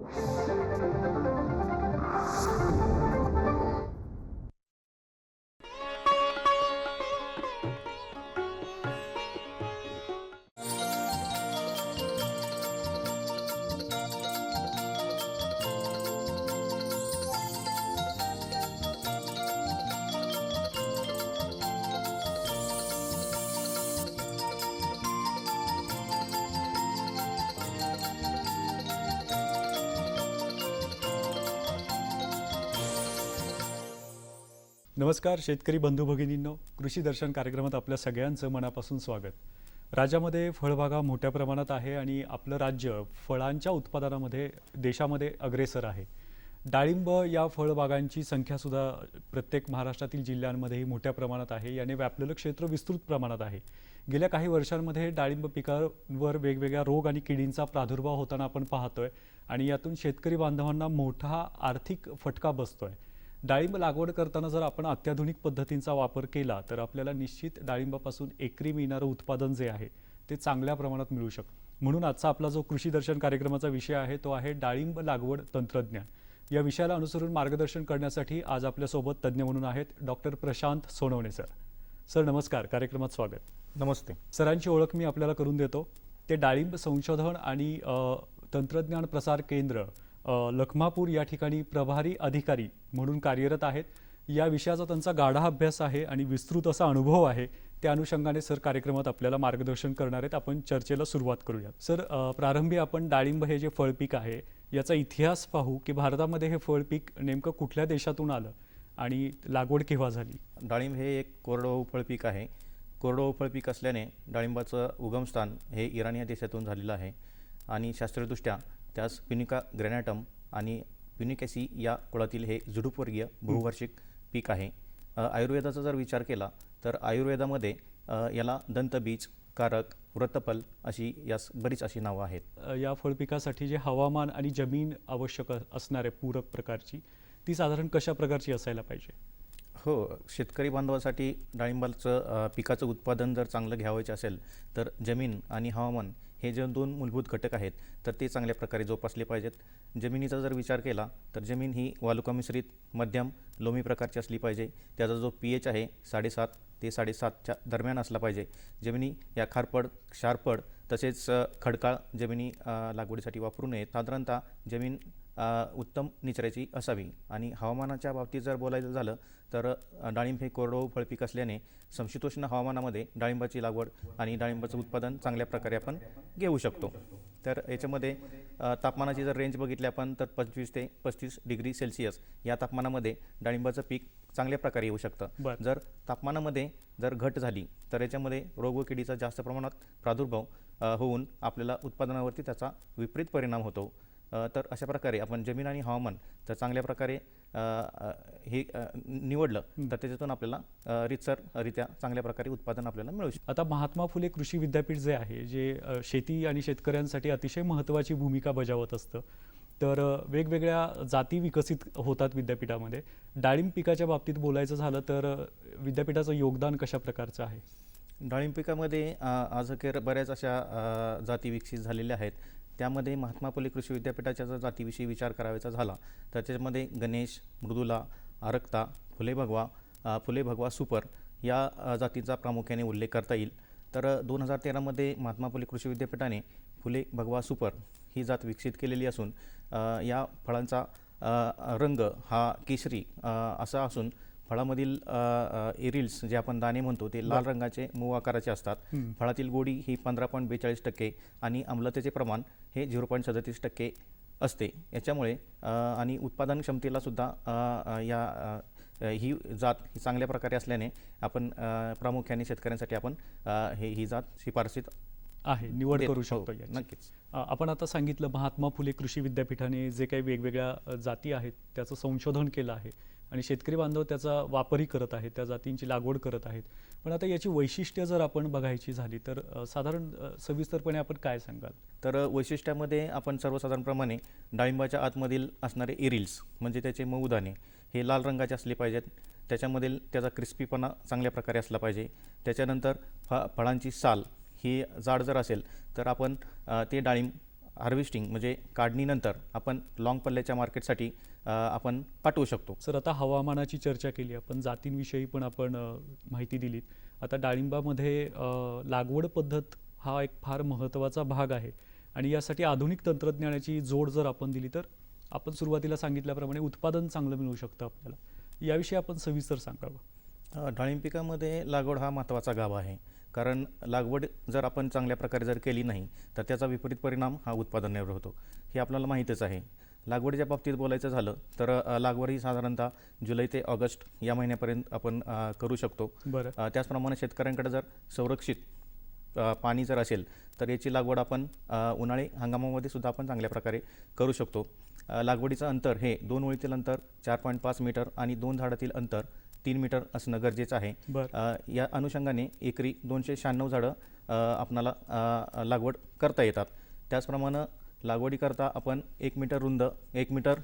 Thank you. नमस्कार शेतकरी बंधू भगिनींनो. कृषी दर्शन कार्यक्रमात आपल्या सगळ्यांचं मनापासून स्वागत. राज्यामध्ये फळबागा मोठ्या प्रमाणात आहे आणि आपलं राज्य फळांच्या उत्पादनामध्ये देशामध्ये अग्रेसर आहे. डाळिंब या फळबागांची संख्यासुद्धा प्रत्येक महाराष्ट्रातील जिल्ह्यांमध्येही मोठ्या प्रमाणात आहे. याने व्यापलेलं क्षेत्र विस्तृत प्रमाणात आहे. गेल्या काही वर्षांमध्ये डाळिंब पिकावर वेगवेगळ्या रोग आणि किडींचा प्रादुर्भाव होताना आपण पाहतोय आणि यातून शेतकरी बांधवांना मोठा आर्थिक फटका बसतोय. डाळिंब लागवड करताना जर आपण अत्याधुनिक पद्धतींचा वापर केला तर आपल्याला निश्चित डाळिंबापासून एकरी मिळणारं उत्पादन जे आहे ते चांगल्या प्रमाणात मिळू शकतं. म्हणून आजचा आपला जो कृषी दर्शन कार्यक्रमाचा विषय आहे तो आहे डाळिंब लागवड तंत्रज्ञान. या विषयाला अनुसरून मार्गदर्शन करण्यासाठी आज आपल्यासोबत तज्ज्ञ म्हणून आहेत doctor Prashant Sonawane sir. Sir नमस्कार. कार्यक्रमात स्वागत. नमस्ते. सरांची ओळख मी आपल्याला करून देतो. ते डाळिंब संशोधन आणि तंत्रज्ञान प्रसार केंद्र लखमापूर या ठिकाणी प्रभारी अधिकारी म्हणून कार्यरत आहेत. या विषयाचा त्यांचा गाढा अभ्यास आहे आणि विस्तृत असा अनुभव आहे. त्या अनुषंगाने सर कार्यक्रमात आपल्याला मार्गदर्शन करणार आहेत. आपण चर्चेला सुरुवात करूयात. सर प्रारंभी आपण डाळिंब हे जे फळपीक आहे याचा इतिहास पाहू की भारतामध्ये हे फळपीक नेमकं कुठल्या देशातून आलं आणि लागवड केव्हा झाली? डाळिंब हे एक कोरडवाहू फळपीक आहे. कोरडवाहू फळपीक असल्याने डाळिंबाचं उगमस्थान हे इराण या देशातून झालेलं आहे. आणि शास्त्रीयदृष्ट्या त्यास पिनिका ग्रॅनाटम आणि पिनिकॅसी या कुळातील हे झुडूपवर्गीय बहुवार्षिक पीक आहे. आयुर्वेदाचा जर विचार केला तर आयुर्वेदामध्ये याला दंतबीज कारक व्रतपल अशी यास बरीच अशी नावं आहेत. या फळपिकासाठी जे हवामान आणि जमीन आवश्यक असणार पूरक प्रकारची ती साधारण कशा प्रकारची असायला पाहिजे? हो शेतकरी बांधवासाठी डाळिंबाचं पिकाचं उत्पादन जर चांगलं घ्यावायचे असेल तर जमीन आणि हवामान हे जे दोन मूलभूत घटक आहेत तर ते चांगल्या प्रकारे जोपासले पाहिजेत. जमिनीचा जर विचार केला तर जमीन ही वालुका मिश्रित मध्यम लोमी प्रकारची असली पाहिजे. त्याचा जो पी एच आहे साडेसात ते साडेसातच्या दरम्यान असला पाहिजे. जमिनी या खारपड क्षारपड तसेच खडकाळ जमिनी लागवडीसाठी वापरू नये साधारणतः जमीन उत्तम निचऱ्याची असावी. आणि हवामानाच्या बाबतीत जर बोलायचं झालं तर डाळिंब हे कोरडवाहू फळपीक असल्याने समशीतोष्ण हवामानामध्ये डाळिंबाची लागवड आणि डाळिंबाचं उत्पादन चांगल्या प्रकारे आपण घेऊ शकतो. तर याच्यामध्ये तापमानाची जर रेंज बघितली आपण तर पंचवीस ते पस्तीस डिग्री सेल्सिअस या तापमानामध्ये डाळिंबाचं पीक चांगल्या प्रकारे येऊ शकतं. जर तापमानामध्ये जर घट झाली तर याच्यामध्ये रोग व किडीचा जास्त प्रमाणात प्रादुर्भाव होऊन आपल्याला उत्पादनावरती त्याचा विपरीत परिणाम होतो. तर अशा प्रकारे आपण जमीन आणि हवामान तर चांगल्या प्रकारे हे निवडलं तर त्याच्यातून आपल्याला अ, रितसररित्या चांगल्या प्रकारे उत्पादन आपल्याला मिळू शकतं आता महात्मा फुले कृषी विद्यापीठ जे आहे जे शेती आणि शेतकऱ्यांसाठी अतिशय महत्त्वाची भूमिका बजावत असतं. तर वेगवेगळ्या जाती विकसित होतात विद्यापीठामध्ये. डाळिंब पिकाच्या बाबतीत बोलायचं झालं तर विद्यापीठाचं योगदान कशा प्रकारचं आहे? डाळिंब पिकामध्ये आज अखेर बऱ्याच अशा जाती विकसित झालेल्या आहेत. त्यामध्ये महात्मा फुले कृषी विद्यापीठाच्या जर जातीविषयी विचार करावायचा झाला तर त्याच्यामध्ये गणेश मृदुला आरक्ता फुले भगवा फुले भगवा सुपर या जातीचा जातींचा प्रामुख्याने उल्लेख करता येईल. तर दोन हजार तेरामध्ये महात्मा फुले कृषी विद्यापीठाने फुले भगवा सुपर ही जात विकसित केलेली असून या फळांचा रंग हा केशरी असा असून फळामधील एरिल्स जे आपण दाणे म्हणतो ते लाल रंगाचे मऊ आकाराचे असतात. फळातील गोडी ही पंधरा पॉईंट बेचाळीस टक्के आणि आम्लतेचे प्रमाण हे झिरो पॉईंट सदतीस टक्के असते. याच्यामुळे आणि उत्पादन क्षमतेला सुद्धा या ही जात ही चांगल्या प्रकारे असल्याने आपण प्रामुख्याने शेतकऱ्यांसाठी आपण हे ही जात शिफारसीत आहे निवड. करू हो, शकतो. नक्कीच आपण आता सांगितलं महात्मा फुले कृषी विद्यापीठाने जे काही वेगवेगळ्या जाती आहेत त्याचं संशोधन केलं आहे आणि शेतकरी बांधव त्याचा वापरही करत आहेत त्या जातींची लागवड करत आहेत पण आता याची वैशिष्ट्य जर आपण बघायची झाली तर साधारण सविस्तरपणे आपण काय सांगाल तर वैशिष्ट्यामध्ये आपण सर्वसाधारणप्रमाणे डाळिंबाच्या आतमधील असणारे एरिल्स म्हणजे त्याचे मऊदाणे हे लाल रंगाचे असले पाहिजेत त्याच्यामधील त्याचा क्रिस्पीपणा चांगल्या प्रकारे असला पाहिजे त्याच्यानंतर फ फळांची साल ही जाड जर असेल तर आपण ते डाळिंब हार्वेस्टिंग म्हणजे काढणीनंतर आपण लाँग पल्ल्याच्या मार्केटसाठी आपण पाठवू शकतो. सर आता हवामानाची चर्चा केली आपण जातींविषयी पण आपण माहिती दिलीत. आता डाळिंबामध्ये लागवड पद्धत हा एक फार महत्त्वाचा भाग आहे आणि यासाठी आधुनिक तंत्रज्ञानाची जोड जर आपण दिली तर आपण सुरुवातीला सांगितल्याप्रमाणे उत्पादन चांगलं मिळू शकतं आपल्याला. याविषयी आपण सविस्तर सांगावं. डाळिंब पिकामध्ये लागवड हा महत्त्वाचा गाभ आहे. कारण लागवड जर आपण चांगल्या प्रकारे जर केली नाही तर त्याचा विपरीत परिणाम हा उत्पादनावर होतो. हे आपल्याला माहीतच आहे. लागवडीच्या बाबतीत बोलायचं झालं तर लागवड ही साधारणतः जुलै ते ऑगस्ट या महिन्यापर्यंत आपण करू शकतो. बरं. त्याचप्रमाणे शेतकऱ्यांकडे जर संरक्षित पाणी जर असेल तर याची लागवड आपण उन्हाळी हंगामामध्ये सुद्धा आपण चांगल्या प्रकारे करू शकतो. लागवडीचं अंतर हे दोन ओळीतील अंतर चार पॉईंट पाच मीटर आणि दोन झाडातील अंतर तीन मीटर असणं गरजेचं आहे. या अनुषंगाने एकरी दोनशे शहाण्णव झाडं आपणाला लागवड करता येतात. त्याचप्रमाणे लागवडीकरता आपण एक मीटर रुंद एक मीटर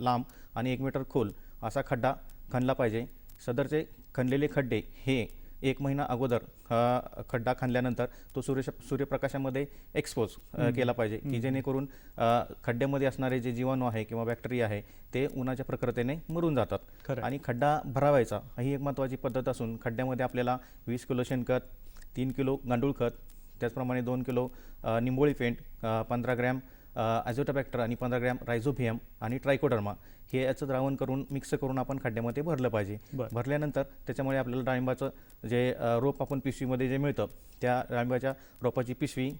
लांब आणि एक मीटर खोल असा खड्डा खणला पाहिजे. सदरचे खणलेले खड्डे हे एक महिना अगोदर अ, खड्डा खणल्यानंतर तो सूर्य सूर्यप्रकाशामध्ये एक्सपोज केला पाहिजे. की जेणेकरून खड्ड्यामध्ये असणारे जे जीवाणू आहे किंवा बॅक्टेरिया आहे ते उन्हाच्या प्रखरतेने मरून जातात. आणि खड्डा भरावायचा ही एक महत्त्वाची पद्धत असून खड्ड्यामध्ये आपल्याला वीस किलो शेणखत तीन किलो गांडूळ खत त्याचप्रमाणे दोन किलो निंबोळी पेंट पंधरा ग्रॅम ॲझोटाबॅक्टर आणि पंधरा ग्रॅम रायझोभियम आणि ट्रायकोडर्मा. हे याचं द्रावण करून मिक्स करून आपण खड्ड्यामध्ये भरलं पाहिजे. भरल्यानंतर त्याच्यामुळे आपल्याला डाळिंबाचं जे रोप आपण पिशवीमध्ये जे मिळतं त्या डाळिंबाच्या रोपाची पिशवी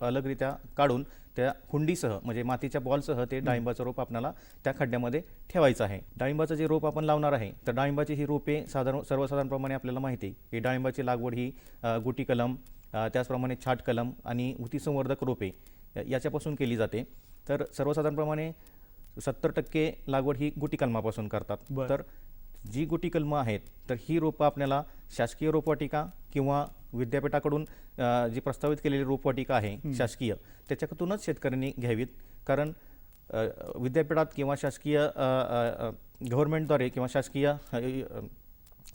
अलगरित्या काढून त्या हुंडीसह म्हणजे मातीच्या बॉलसह ते डाळिंबाचं रोप आपल्याला त्या खड्ड्यामध्ये ठेवायचं आहे. डाळिंबाचं जे रोप आपण लावणार आहे तर डाळिंबाची ही रोपे साधारण सर्वसाधारणप्रमाणे आपल्याला माहिती आहे की डाळिंबाची लागवड ही गुटी कलम त्याचप्रमाणे छाट कलम आणि ऊतीसंवर्धक रोपे या- याच्यापासून केली जाते. तर सर्वसाधारणप्रमाणे सत्तर टक्के लागवड ही गुटी कलमापासून करतात. तर जी गुटी कलमं आहेत तर ही रोपं आपल्याला शासकीय रोपवाटिका किंवा विद्यापीठाकडून जी प्रस्तावित केलेली रोपवाटिका आहे शासकीय त्याच्यातूनच शेतकऱ्यांनी घ्यावीत कारण विद्यापीठात किंवा शासकीय गव्हर्नमेंटद्वारे किंवा शासकीय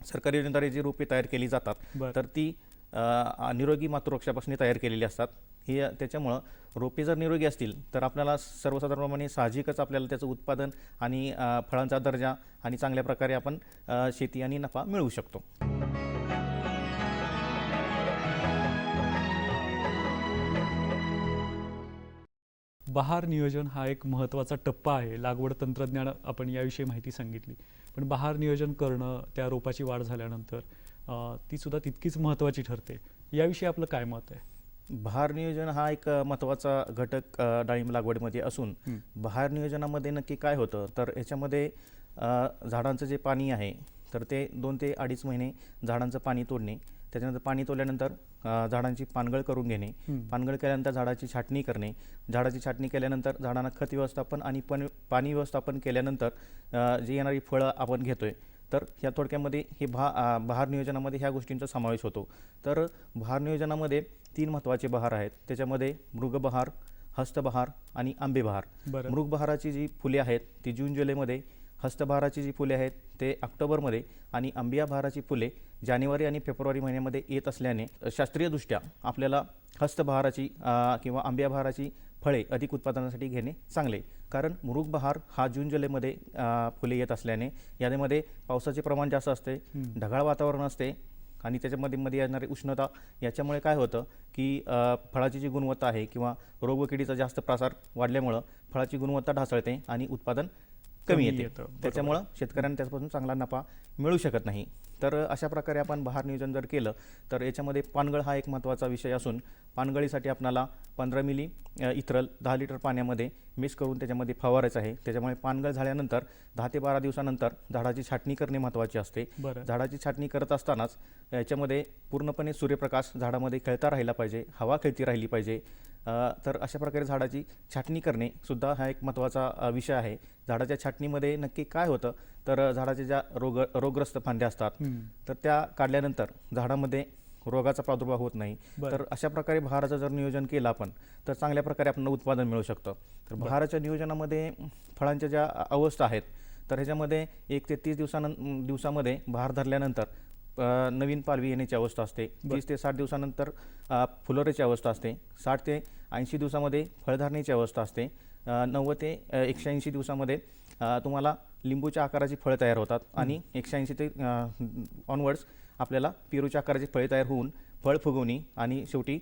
सरकारी योजनेद्वारे जी रोपे तयार केली जातात. तर ती निरोगी मातृवृक्षापासून तयार केलेली असतात. ही त्याच्यामुळं रोपे जर निरोगी असतील तर आपल्याला सर्वसाधारणपणे साहजिकच आपल्याला त्याचं उत्पादन आणि फळांचा दर्जा आणि चांगल्या प्रकारे आपण शेती आणि नफा मिळवू शकतो. बहार नियोजन हा एक महत्त्वाचा टप्पा आहे. लागवड तंत्रज्ञान आपण याविषयी माहिती सांगितली. पण बहार नियोजन करणं त्या रोपाची वाढ झाल्यानंतर ती सुद्धा तितकीच महत्त्वाची ठरते याविषयी आपलं काय मत आहे बहार नियोजन हा एक महत्त्वाचा घटक डाळिंब लागवडीमध्ये असून. बहार नियोजनामध्ये नक्की काय होतं तर याच्यामध्ये झाडांचं जे पाणी आहे तर ते दोन ते अडीच महिने झाडांचं पाणी तोडणे त्याच्यानंतर पाणी तोडल्यानंतर झाडांची पानगळ करून घेणे. पानगळ केल्यानंतर झाडाची छाटणी करणे झाडाची छाटणी केल्यानंतर झाडांना खत व्यवस्थापन आणि पण पाणी व्यवस्थापन केल्यानंतर जी येणारी फळं आपण घेतोय तर ह्या थोडक्यामध्ये हे भा बहार नियोजनामध्ये ह्या गोष्टींचा समावेश होतो. तर बहार नियोजनामध्ये तीन महत्त्वाचे बहार आहेत. त्याच्यामध्ये मृगबहार हस्तबहार आणि आंबेबहार मृगबहाराची जी फुले आहेत ती जून जुलैमध्ये हस्तबहाराची जी फुले आहेत ते ऑक्टोबरमध्ये आणि आंबिया बहाराची फुले जानेवारी आणि फेब्रुवारी महिन्यामध्ये येत असल्याने शास्त्रीयदृष्ट्या आपल्याला हस्तबहाराची किंवा आंबिया बहाराची फळे अधिक उत्पादनासाठी घेणे चांगले कारण मृगबहार हा जून जुलैमध्ये फुले येत असल्याने यामध्ये पावसाचे प्रमाण जास्त असते. ढगाळ वातावरण असते आणि त्याच्यामध्ये मध्ये येणारी उष्णता याच्यामुळे काय होतं की फळाची जी गुणवत्ता आहे किंवा रोग व किडीचा जास्त प्रसार वाढल्यामुळं फळाची गुणवत्ता ढासळते आणि उत्पादन कमी येते. त्याच्यामुळं शेतकऱ्यांना त्याच्यापासून चांगला नफा मिळू शकत नाही. तर अशा प्रकारे आपण बहार नियोजन जर केलं तर याच्यामध्ये पानगळ हा एक महत्त्वाचा विषय असून पानगळीसाठी आपल्याला पंधरा मिली इथरल दहा लिटर पाण्यामध्ये मिक्स करून त्याच्यामध्ये फवारायचं आहे. त्याच्यामुळे पानगळ झाल्यानंतर दहा ते बारा दिवसानंतर झाडाची छाटणी करणे महत्त्वाचे असते. बरं. झाडाची छाटणी करत असतानाच याच्यामध्ये पूर्णपणे सूर्यप्रकाश झाडामध्ये खेळता राहिला पाहिजे हवा खेळती राहिली पाहिजे. तर अशा प्रकारे झाडाची छाटणी करणे सुद्धा हा एक महत्त्वाचा विषय आहे झाडाच्या छाटणीमध्ये नक्की काय होतं तर झाडाच्या ज्या रोग रोगग्रस्त फांद्या असतात. तर त्या काढल्यानंतर झाडामध्ये रोगाचा प्रादुर्भाव होत नाही. तर अशा प्रकारे बहाराचं जर नियोजन केलं आपण तर चांगल्या प्रकारे आपल्याला उत्पादन मिळू शकतं तर. बहाराच्या नियोजनामध्ये फळांच्या ज्या अवस्था आहेत तर ह्याच्यामध्ये एक ते तीस दिवसानं दिवसामध्ये बहार धरल्यानंतर नवीन पालवी येण्याची अवस्था असते. तीस ते साठ दिवसानंतर अ, फुलोऱ्याची अवस्था असते. साठ ते ऐंशी दिवसामध्ये फळधारणेची अवस्था असते. नव्वद ते एकशे ऐंशी दिवसामध्ये तुम्हाला लिंबूच्या आकाराची फळं तयार होतात आणि एकशे ऐंशी ते ऑनवर्ड्स आपल्याला पेरूच्या आकाराची फळे तयार होऊन फळ फुगवणी आणि शेवटी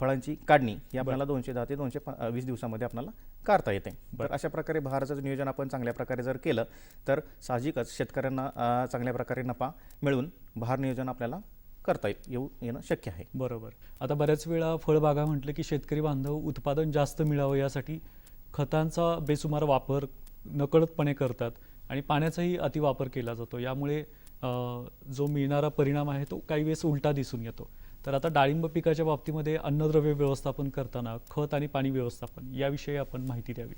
फळांची काढणी. ही आपल्याला दोनशे दहा ते दोनशे वीस दिवसामध्ये आपल्याला करता येते. तर अशा प्रकारे बहाराचं नियोजन आपण चांगल्या प्रकारे जर केलं तर साहजिकच शेतकऱ्यांना चांगल्या प्रकारे नफा मिळवून बहार नियोजन आपल्याला करता येऊ येणं शक्य आहे. बरोबर. आता बऱ्याच वेळा फळबागा म्हटलं की शेतकरी बांधव उत्पादन जास्त मिळावं यासाठी खतांचा बेसुमार वापर नकळतपणे करतात आणि पाण्याचाही अतिवापर केला जातो. यामुळे जो मिळणारा परिणाम आहे तो काही वेळेस उलटा दिसून येतो. तर आता डाळिंब पिकाच्या बाबतीमध्ये अन्नद्रव्य व्यवस्थापन करताना खत आणि पाणी व्यवस्थापन याविषयी आपण माहिती द्यावी.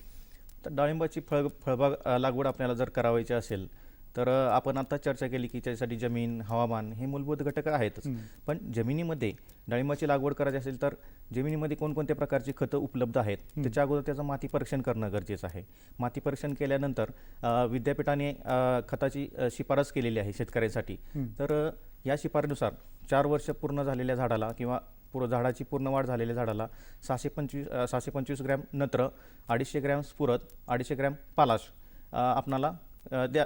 तर डाळिंबाची फळ फळबाग लागवड आपल्याला जर करावायची असेल तर आपण आता चर्चा केली की त्याच्यासाठी जमीन हवामान हे मूलभूत घटक आहेतच. पण जमिनीमध्ये डाळिंबाची लागवड करायची असेल तर जमिनीमध्ये कोणकोणत्या प्रकारची खतं उपलब्ध आहेत? त्याच्या अगोदर त्याचं माती परीक्षण करणं गरजेचं आहे. माती परीक्षण केल्यानंतर विद्यापीठाने खताची शिफारस केलेली आहे शेतकऱ्यांसाठी. तर या शिफारनुसार चार वर्ष पूर्ण झालेल्या झाडाला किंवा पूर्ण झाडाची पूर्ण वाढ झालेल्या झाडाला सहाशे पंचवीस सहाशे पंचवीस ग्रॅम नत्र अडीचशे ग्रॅम स्फुरत अडीचशे ग्रॅम पालाश आपणाला द्या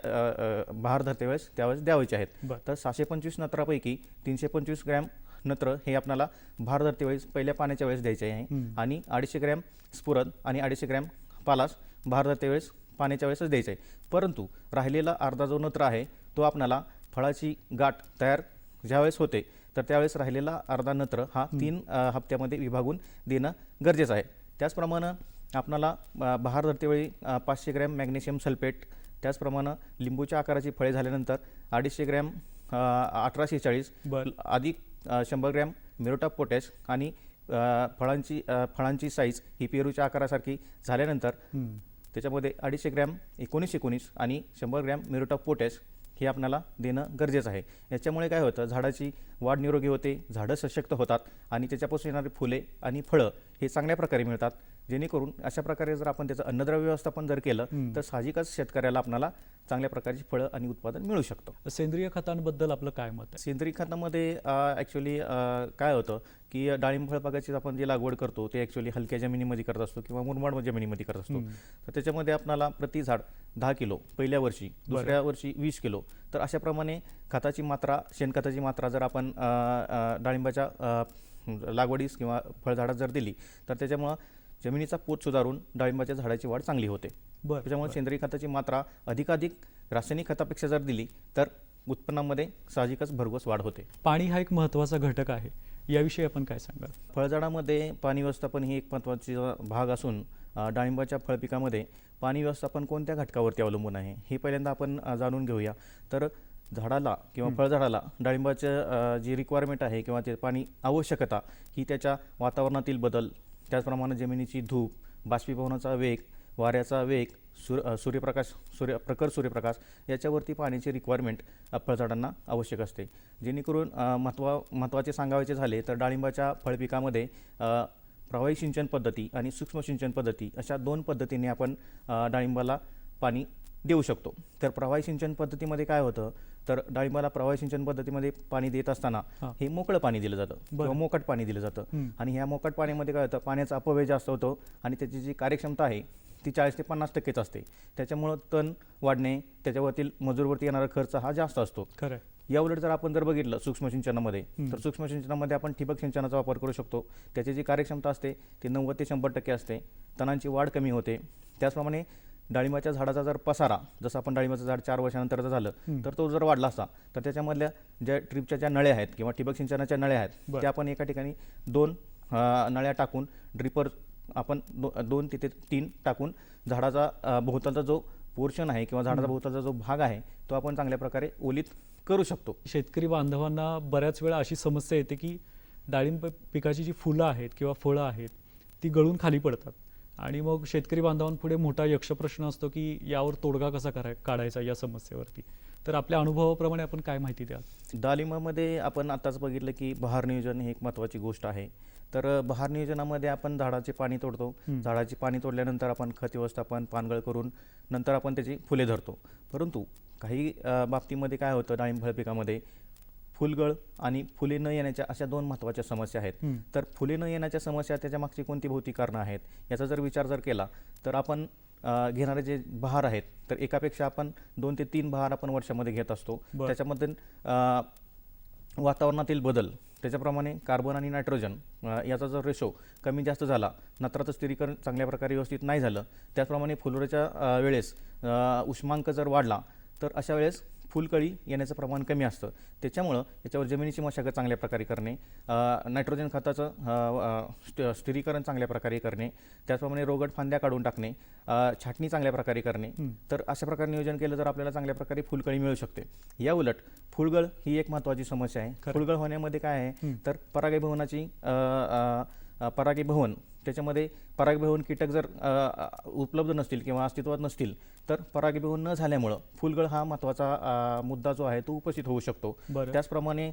बहार धरते वेळेस त्यावेळेस द्यावायचे आहेत. तर सहाशे पंचवीस नत्रापैकी तीनशे पंचवीस ग्रॅम नत्र हे आपल्याला भार धरते वेळेस पहिल्या पाण्याच्या वेळेस द्यायचे आहे. आणि अडीचशे ग्रॅम स्फुरत आणि अडीचशे ग्रॅम पालाश भार धरते वेळेस पाण्याच्या वेळेसच द्यायचं आहे परंतु राहिलेला अर्धा जो नत्र आहे तो आपल्याला फळाची गाठ तयार ज्यावेळेस होते तर त्यावेळेस राहिलेला अर्धा नत्र हा तीन हप्त्यामध्ये विभागून देणं गरजेचं आहे त्याचप्रमाणे आपणाला बहार धरतेवेळी पाचशे ग्रॅम मॅग्नेशियम सल्फेट त्याचप्रमाणे लिंबूच्या आकाराची फळे झाल्यानंतर अडीचशे ग्रॅम अठराशे चाळीस. अधिक शंभर ग्रॅम मिरोटा पोटॅश आणि फळांची फळांची साईज ही पेरूच्या आकारासारखी झाल्यानंतर. त्याच्यामध्ये अडीचशे ग्रॅम एकोणीस एकोणीस आणि शंभर ग्रॅम मिरोटा पोटॅश हे आपल्याला देणं गरजेचं आहे. याच्यामुळे काय होतं? झाडाची वाढ निरोगी होते झाडं सशक्त होतात. आणि त्याच्यापासून येणारी फुले आणि फळं हे चांगल्या प्रकारे मिळतात. जेणेकरून अशा प्रकारे जर आपण त्याचं अन्नद्रव्य व्यवस्थापन जर केलं. तर साहजिकच शेतकऱ्याला आपल्याला चांगल्या प्रकारची फळं आणि उत्पादन मिळू शकतं. सेंद्रिय खतांबद्दल आपलं काय मत आहे? सेंद्रिय खतामध्ये ॲक्च्युली काय होतं की डाळिंब फळबागाची आपण जी लागवड करतो ते ॲक्च्युली हलक्या जमिनीमध्ये करत असतो किंवा मुरमाड जमिनीमध्ये करत असतो. तर त्याच्यामध्ये आपणाला प्रति झाड दहा किलो पहिल्या वर्षी दुसऱ्या वर्षी वीस किलो. तर अशाप्रमाणे खताची मात्रा शेणखताची मात्रा जर आपण डाळिंबाच्या लागवडीस किंवा फळझाडात जर दिली तर त्याच्यामुळं जमिनीचा पोत सुधारून डाळिंबाच्या झाडाची वाढ चांगली होते. बरं त्याच्यामुळे सेंद्रिय खताची मात्रा अधिकाधिक रासायनिक खतापेक्षा जर दिली तर उत्पन्नामध्ये साहजिकच भरघोस वाढ होते. पाणी हा एक महत्त्वाचा घटक आहे. याविषयी आपण काय सांगाल? फळझाडामध्ये पाणी व्यवस्थापन ही एक महत्त्वाची भाग असून डाळिंबाच्या फळपिकामध्ये पाणी व्यवस्थापन कोणत्या घटकावरती अवलंबून आहे हे पहिल्यांदा आपण जाणून घेऊया. तर झाडाला किंवा फळझाडाला डाळिंबाचं जी रिक्वायरमेंट आहे किंवा ते पाणी आवश्यकता ही त्याच्या वातावरणातील बदल त्याचप्रमाणे जमिनीची धूप बाष्पीभवनाचा वेग वाऱ्याचा वेग सूर अ, सूर्यप्रकाश सूर्य प्रखर सूर्यप्रकाश याच्यावरती पाण्याची रिक्वायरमेंट फळझाडांना आवश्यक असते. जेणेकरून महत्वा महत्त्वाचे सांगायचे झाले तर डाळिंबाच्या फळपिकामध्ये प्रवाही सिंचन पद्धती आणि सूक्ष्म सिंचन पद्धती अशा दोन पद्धतीने आपण डाळिंबाला पाणी देऊ शकतो. तर प्रवाही सिंचन पद्धतीमध्ये काय होतं? तर डाळिंबाला प्रवाही सिंचन पद्धतीमध्ये पाणी देत असताना हां. मोकळं पाणी दिलं जातं किंवा मोकट पाणी दिलं जातं. आणि ह्या मोकट पाण्यामध्ये काय होतं? पाण्याचा अपव्यय जास्त होतो आणि त्याची जी कार्यक्षमता आहे ती चाळीस ते पन्नास टक्केच असते. त्याच्यामुळं तण वाढणे त्याच्यावरतील मजूरवरती येणारा खर्च हा जास्त असतो. खरं या उलट जर आपण जर बघितलं सूक्ष्म सिंचनामध्ये तर सूक्ष्म सिंचनामध्ये आपण ठिबक सिंचनाचा वापर करू शकतो. त्याची जी कार्यक्षमता असते ती नव्वद ते शंभर टक्के असते. तणांची वाढ कमी होते. त्याचप्रमाणे डाळिंबाच्या झाडाचा जर पसारा जसं आपण डाळिंबाचं झाड चार वर्षानंतर जर झालं तर तो जर वाढला असता तर त्याच्यामधल्या ज्या ट्रिपच्या ज्या नळ्या आहेत किंवा ठिबक सिंचनाच्या नळ्या आहेत. त्या आपण एका ठिकाणी दोन नळ्या टाकून ड्रिपर आपण दो दोन तिथे तीन टाकून झाडाचा भोवतालचा जो पोर्शन आहे किंवा झाडाचा भोवतालचा जो भाग आहे तो आपण चांगल्या प्रकारे ओलीत करू शकतो. शेतकरी बांधवांना बऱ्याच वेळा अशी समस्या येते की डाळिंब पिकाची जी फुलं आहेत किंवा फळं आहेत ती गळून खाली पडतात. आणि मग शेतकरी बांधवांपुढे मोठा यक्षप्रश्न असतो की यावर तोडगा कसा कराय काढायचा या समस्येवरती. तर आपल्या अनुभवाप्रमाणे आपण काय माहिती द्याल? डाळिंबामध्ये आपण आताच बघितलं की बहार नियोजन ही एक महत्त्वाची गोष्ट आहे. तर बहार नियोजनामध्ये आपण झाडाचे पाणी तोडतो. झाडाची पाणी तोडल्यानंतर आपण खत व्यवस्थापन पानगळ करून नंतर आपण त्याची फुले धरतो. परंतु काही बाबतीमध्ये काय होतं डाळिंब फळ पिकामध्ये फुलगळ आणि फुले न येण्याच्या अशा दोन महत्त्वाच्या समस्या आहेत. तर फुले न येण्याच्या समस्या त्याच्या मागची कोणती भौतिक कारणं आहेत याचा जर विचार जर केला तर आपण घेणारे जे बहार आहेत तर एकापेक्षा आपण दोन ते तीन बहार आपण वर्षामध्ये घेत असतो. त्याच्यामध्ये वातावरणातील बदल त्याच्याप्रमाणे कार्बन आणि नायट्रोजन याचा जर रेशो कमी जास्त झाला नत्राचं स्थिरीकरण चांगल्या प्रकारे व्यवस्थित नाही झालं त्याचप्रमाणे फुलोऱ्याच्या वेळेस उष्मांक जर वाढला तर अशा वेळेस फुलकळी येण्याचं प्रमाण कमी असतं त्याच्यामुळं याच्यावर जमिनीची मशागत चांगल्या प्रकारे करणे नायट्रोजन खताचं स्थिरीकरण चांगल्या प्रकारे करणे त्याचप्रमाणे रोगट फांद्या काढून टाकणे छाटणी चांगल्या प्रकारे करणे. तर अशा प्रकारे नियोजन केलं तर आपल्याला चांगल्या प्रकारे फुलकळी मिळू शकते या उलट फुलगळ ही एक महत्त्वाची समस्या आहे. फुलगळ होण्यामध्ये काय आहे. तर परागीभवनाची परागीभवन त्याच्यामध्ये परागीभवन कीटक जर उपलब्ध नसतील किंवा अस्तित्वात नसतील तर परागीभवन न झाल्यामुळं फुलगळ हा महत्त्वाचा मुद्दा जो आहे तो उपस्थित होऊ शकतो. त्याचप्रमाणे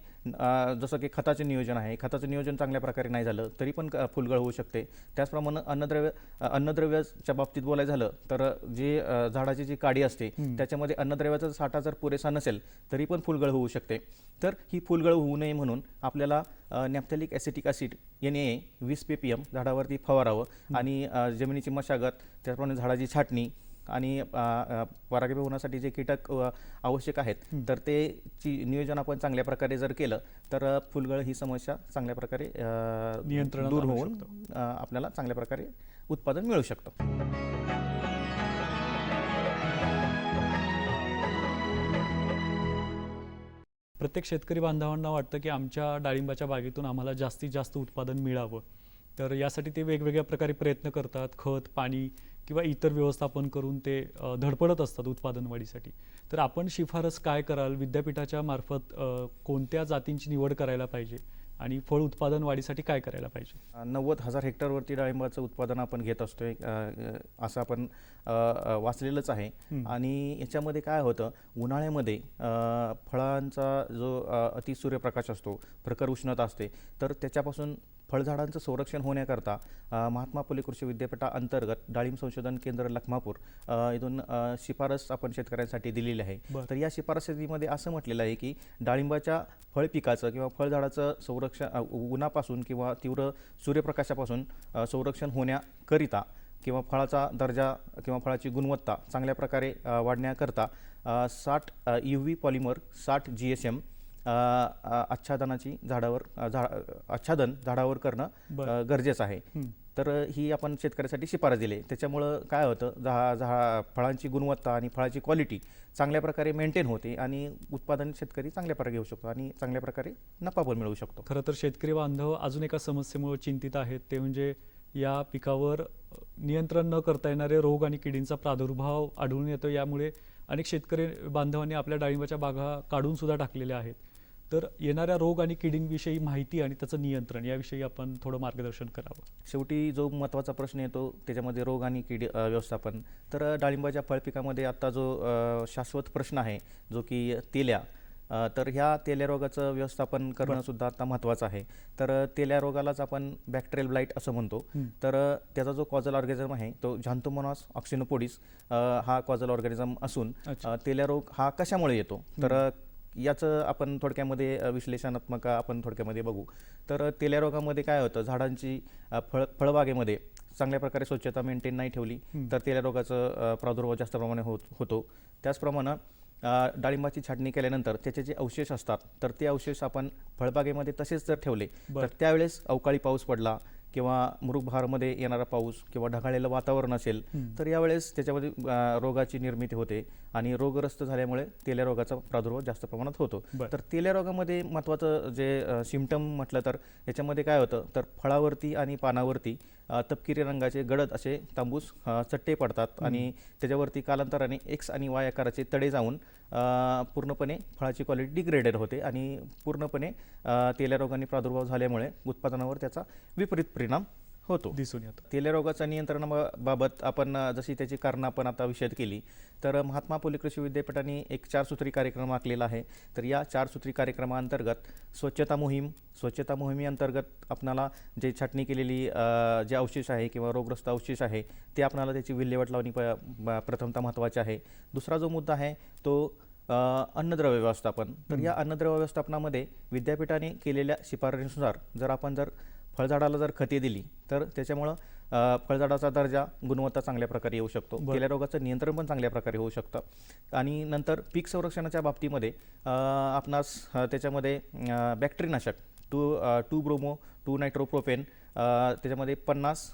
जसं की खताचे नियोजन आहे खताचं नियोजन चांगल्या प्रकारे नाही झालं तरी पण फुलगळ होऊ शकते. त्याचप्रमाणे अन्नद्रव्य अन्नद्रव्याच्या बाबतीत बोलायचं झालं तर जे झाडाची जी काडी असते. त्याच्यामध्ये अन्नद्रव्याचा साठा जर पुरेसा नसेल तरी पण फुलगळ होऊ शकते. तर ही फुलगळ होऊ नये म्हणून आपल्याला naphthalic acetic acid N A वीस पी पी एम झाडावरती फवारावं. आणि जमिनीची मशागत त्याचप्रमाणे झाडाची छाटणी आणि परागीभवनासाठी जे कीटक आवश्यक आहेत. तर ते ची नियोजन आपण चांगल्या प्रकारे जर केलं तर फुलगळ ही समस्या चांगल्या प्रकारे अ, नियंत्रणात दूर होऊन आपल्याला चांगल्या प्रकारे उत्पादन मिळू शकतं. प्रत्येक शेतकरी बांधवांना वाटतं की आमच्या डाळिंबाच्या बागेतून आम्हाला जास्तीत जास्त उत्पादन मिळावं. तर यासाठी ते वेगवेगळ्या प्रकारे प्रयत्न करतात. खत पाणी किंवा इतर व्यवस्थापन करून ते धडपडत असतात उत्पादन वाढीसाठी तर आपण शिफारस काय कराल? विद्यापीठाच्या मार्फत कोणत्या जातींची निवड करायला पाहिजे? आणि फळ उत्पादन वाढीसाठी काय करायला पाहिजे? नव्वद हजार हेक्टरवरती डाळिंबाचं उत्पादन आपण घेत असतोय. असं आपण वाचलेलंच आहे. आणि याच्यामध्ये काय होतं? उन्हाळ्यामध्ये फळांचा जो अ, अति सूर्यप्रकाश असतो प्रखर उष्णता असते तर त्याच्यापासून फळझाडांचं संरक्षण होण्याकरता महात्मा फुले कृषी विद्यापीठाअंतर्गत डाळिंब संशोधन केंद्र लखमापूर इथून शिफारस आपण शेतकऱ्यांसाठी दिलेली आहे. तर या शिफारसीमध्ये असं म्हटलेलं आहे की डाळिंबाच्या फळ पिकाचं किंवा फळझाडाचं संरक्षण उन्हापासून किंवा तीव्र सूर्यप्रकाशापासून संरक्षण होण्याकरिता किंवा फळाचा दर्जा किंवा फळाची गुणवत्ता चांगल्या प्रकारे वाढण्याकरता साठ यू व्ही पॉलिमर साठ जी एस एम आच्छादनाची झाडावर झा आच्छादन झाडावर करणं गरजेचं आहे. तर ही आपण शेतकऱ्यासाठी शिफारस दिली. त्याच्यामुळं काय होतं झा झा फळांची गुणवत्ता आणि फळाची क्वालिटी चांगल्या प्रकारे मेंटेन होते आणि उत्पादन शेतकरी चांगल्या प्रकारे घेऊ शकतो आणि चांगल्या प्रकारे नफा पण मिळवू शकतो. खरं तर शेतकरी बांधव अजून एका समस्येमुळे चिंतित आहेत. ते म्हणजे या पिकावर नियंत्रण न करता येणारे रोग आणि किडींचा प्रादुर्भाव आढळून येतो. यामुळे अनेक शेतकरी बांधवांनी आपल्या डाळिंबाच्या बागा काढून सुद्धा टाकलेल्या आहेत. तर येणाऱ्या रोग आणि किडींविषयी माहिती आणि त्याचं नियंत्रण याविषयी आपण थोडं मार्गदर्शन करावं. शेवटी जो महत्त्वाचा प्रश्न येतो त्याच्यामध्ये रोग आणि कीड व्यवस्थापन. तर डाळिंबाच्या फळपिकामध्ये आत्ता जो शाश्वत प्रश्न आहे जो की तेल्या तर ह्या तेल्या रोगाचं व्यवस्थापन करणं सुद्धा आता महत्त्वाचं आहे. तर तेल्या रोगालाच आपण बॅक्टेरियल ब्लाईट असं म्हणतो. तर त्याचा जो कॉझल ऑर्गॅनिझम आहे तो झांतोमोनास ऑक्सिनोपोडिस हा कॉझल ऑर्गॅनिझम असून तेल्या रोग हा कशामुळे येतो? तर याचं आपण थोडक्यामध्ये विश्लेषणात्मक आपण थोडक्यामध्ये बघू तर तेल्या रोगामध्ये काय होतं झाडांची फळ फळबागेमध्ये चांगल्या प्रकारे स्वच्छता मेंटेन नाही ठेवली. तर तेल्या रोगाचं प्रादुर्भाव जास्त प्रमाणे होत होतो त्याचप्रमाणे डाळिंबाची छाटणी केल्यानंतर त्याचे जे अवशेष असतात तर ते अवशेष आपण फळबागेमध्ये तसेच जर ठेवले. तर त्यावेळेस अवकाळी पाऊस पडला किंवा मृगबहारमध्ये येणारा पाऊस किंवा ढगाळलेलं वातावरण असेल. तर यावेळेस त्याच्यामध्ये रोगाची निर्मिती होते आणि रोगग्रस्त झाल्यामुळे तेल्या रोगाचा प्रादुर्भाव जास्त प्रमाणात होतो. तर तेल्या रोगामध्ये महत्त्वाचं जे सिमटम म्हटलं तर याच्यामध्ये काय होतं तर फळावरती आणि पानावरती तपकिरी रंगाचे गडद असे तांबूस चट्टे पडतात आणि त्याच्यावरती कालांतराने एक्स आणि वाय आकाराचे तडे जाऊन पूर्णपणे फळाची क्वालिटी डिग्रेडेड होते आणि पूर्णपणे तेल्या रोगाने प्रादुर्भाव झाल्यामुळे उत्पादनावर त्याचा विपरीत परिणाम होतो. दिसून येतं. तेल्या रोगाच्या नियंत्रणाबाबत आपण जशी त्याची कारणं आपण आता विषद केली तर महात्मा फुले कृषी विद्यापीठाने एक चारसूत्री कार्यक्रम आखलेला आहे. तर या चारसूत्री कार्यक्रमाअंतर्गत स्वच्छता मोहीम स्वच्छता मोहिमेअंतर्गत आपणाला जे छाटणी केलेली जे अवशेष आहे किंवा रोगग्रस्त अवशेष आहे ते आपणाला त्याची विल्हेवाट लावणी प प्रथमतः महत्त्वाचे आहे. दुसरा जो मुद्दा आहे तो अन्नद्रव्य व्यवस्थापन. तर या अन्नद्रव्य व्यवस्थापनामध्ये विद्यापीठाने केलेल्या शिफारशीनुसार जर आपण जर फळझाडाला जर खते दिली तर त्याच्यामुळं फळझाडाचा दर्जा गुणवत्ता चांगल्या प्रकारे येऊ शकतो. केल्या रोगाचं नियंत्रण पण चांगल्या प्रकारे होऊ शकतं. आणि नंतर पीक संरक्षणाच्या बाबतीमध्ये आपणास त्याच्यामध्ये अ, बॅक्टेरियानाशक two two bromo two nitropropane त्याच्यामध्ये पन्नास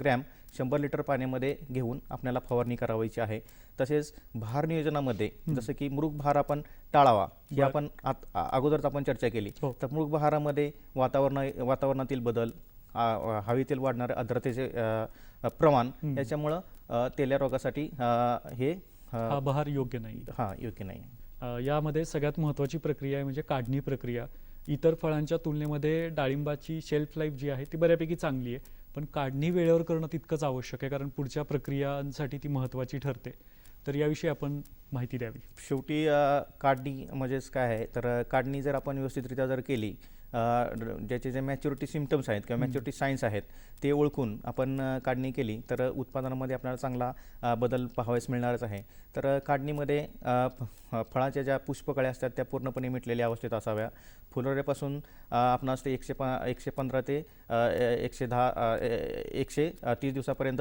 ग्रॅम शंभर लिटर पाण्यामध्ये घेऊन आपल्याला फवारणी करावायची आहे. तसेच भार नियोजनामध्ये जसं की मृग भार आपण टाळावा ही. आपण अगोदरच आपण चर्चा केली. हो. तर मृग भारामध्ये वातावरण वातावरणातील बदल हवेतील वाढणारे आर्द्रतेचे प्रमाण. याच्यामुळं तेल्या रोगासाठी हे हा बहार योग्य नाही. हा योग्य नाही. यामध्ये सगळ्यात महत्त्वाची प्रक्रिया आहे म्हणजे काढणी प्रक्रिया. इतर फळांच्या तुलनेमध्ये डाळिंबाची शेल्फ लाईफ जी आहे ती बऱ्यापैकी चांगली आहे. पण काढणी वेळेवर करणं तितकंच आवश्यक आहे कारण पुढच्या प्रक्रियांसाठी ती महत्त्वाची ठरते. तर याविषयी आपण माहिती द्यावी. शेवटी काढणी म्हणजेच काय आहे? तर काढणी जर आपण व्यवस्थितरित्या जर केली ज्याचे जे मॅच्युरिटी सिमटम्स आहेत किंवा मॅच्युरिटी सायन्स आहेत ते ओळखून आपण काढणी केली तर उत्पादनामध्ये आपल्याला चांगला बदल पाहावयास मिळणारच आहे. तर काढणीमध्ये फळाच्या ज्या पुष्पकळ्या असतात त्या पूर्णपणे मिटलेल्या अवस्थेत असाव्या. फुलोऱ्यापासून आपणास ते एकशे प एकशे पंधरा ते एकशे दहा एकशे तीस दिवसापर्यंत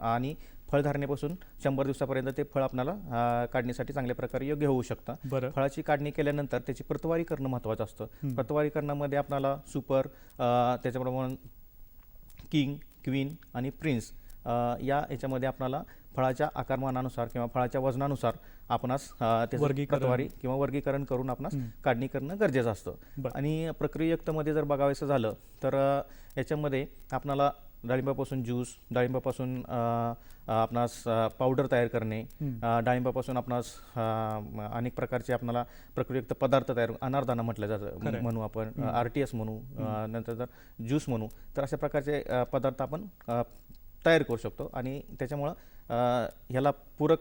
आणि फळधारणेपासून शंभर दिवसापर्यंत ते फळ आपल्याला काढणीसाठी चांगल्या प्रकारे योग्य होऊ शकतं फळाची काढणी केल्यानंतर त्याची प्रतवारी करणं महत्त्वाचं असतं. प्रतवारी करण्यामध्ये आपल्याला सुपर त्याच्याप्रमाणे किंग क्वीन आणि प्रिन्स या याच्यामध्ये आपल्याला फळाच्या आकारमानानुसार किंवा फळाच्या वजनानुसार आपणास. प्रतवारी किंवा वर्गीकरण करून आपणास. काढणी करणं गरजेचं असतं. आणि प्रक्रियुक्तमध्ये जर बघावायचं झालं तर याच्यामध्ये आपणाला डाळिंबापासून ज्यूस डाळिंबापासून आपणास पावडर तयार करणे डाळिंबापासून आपणास अनेक प्रकारचे आपणाला प्रक्रियुक्त पदार्थ तयार अनारदाना म्हटलं जातं. म्हणू आपण. आर टी एस म्हणू नंतर जर ज्यूस म्हणू तर अशा प्रकारचे पदार्थ आपण तयार करू शकतो आणि त्याच्यामुळं ह्याला पूरक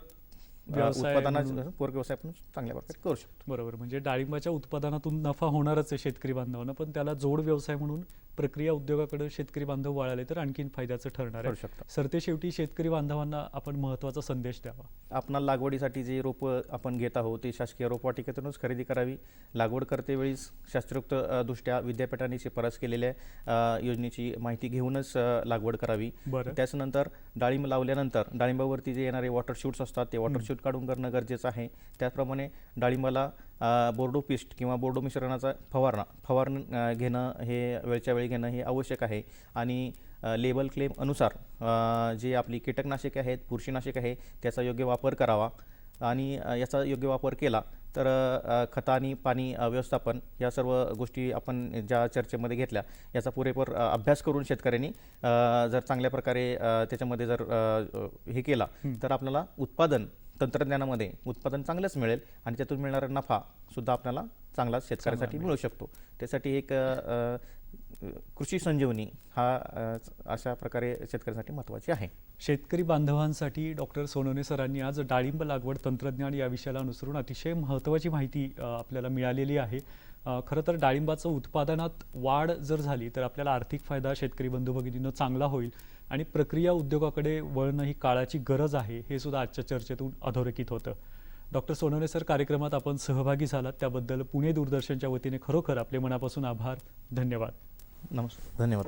उत्पादनाचं पूरक व्यवसाय आपण चांगल्या प्रकारे करू शकतो बरोबर म्हणजे डाळिंबाच्या उत्पादनातून नफा होणारच आहे शेतकरी बांधवांना पण त्याला जोड व्यवसाय म्हणून प्रक्रिया उद्योगाकडे शेतकरी बांधव वळाले तर आणखीन फायद्याचं ठरणार आहे. सरते शेवटी शेतकरी बांधवांना आपण महत्त्वाचा संदेश द्यावा. आपणाला लागवडीसाठी जे रोपं आपण घेत आहोत ते शासकीय रोपवाटिकेतूनच खरेदी करावी. लागवड करतेवेळीस शास्त्रोक्त अ, दृष्ट्या विद्यापीठाने शिफारस केलेल्या योजनेची माहिती घेऊनच लागवड करावी. बरं. त्याच्यानंतर डाळिंब लावल्यानंतर डाळिंबावरती जे येणारे वॉटर शूट्स असतात ते वॉटर. शूट काढून करणं गरजेचं आहे. त्याचप्रमाणे डाळिंबाला बोर्डो पिस्ट किंवा बोर्डो मिश्रणाचा फवारणा फवारण घेणं हे वेळच्या वेळी घेणं हे आवश्यक आहे आणि लेबल क्लेम अनुसार जे आपली कीटकनाशके आहेत बुरशीनाशक आहे त्याचा योग्य वापर करावा आणि याचा योग्य वापर केला तर खत आणि पाणी व्यवस्थापन या सर्व गोष्टी आपण ज्या चर्चेमध्ये घेतल्या याचा पुरेपूर अभ्यास करून शेतकऱ्यांनी जर चांगल्या प्रकारे त्याच्यामध्ये जर हे केला. तर आपल्याला उत्पादन तंत्रज्ञानामध्ये उत्पादन चांगलंच मिळेल आणि त्यातून मिळणारा नफा सुद्धा आपल्याला चांगला शेतकऱ्यासाठी. मिळू शकतो. त्यासाठी एक कृषी संजीवनी हा अशा प्रकारे शेतकऱ्यासाठी महत्त्वाची आहे. शेतकरी बांधवांसाठी डॉक्टर सोनवणे सरांनी आज डाळिंब लागवड तंत्रज्ञान या विषयाला अनुसरून अतिशय महत्त्वाची माहिती आपल्याला मिळालेली आहे. खरं तर डाळिंबाचं उत्पादनात वाढ जर झाली तर आपल्याला आर्थिक फायदा शेतकरी बंधू भगिनींनो चांगला होईल. आणि प्रक्रिया उद्योगाकडे वळणं ही काळाची गरज आहे हे सुद्धा आजच्या चर्चेतून अधोरेखित होतं. डॉक्टर सोनवणे सर कार्यक्रमात आपण सहभागी झालात. त्याबद्दल पुणे दूरदर्शनच्या वतीने खरोखर आपले मनापासून आभार. धन्यवाद. नमस्कार. धन्यवाद.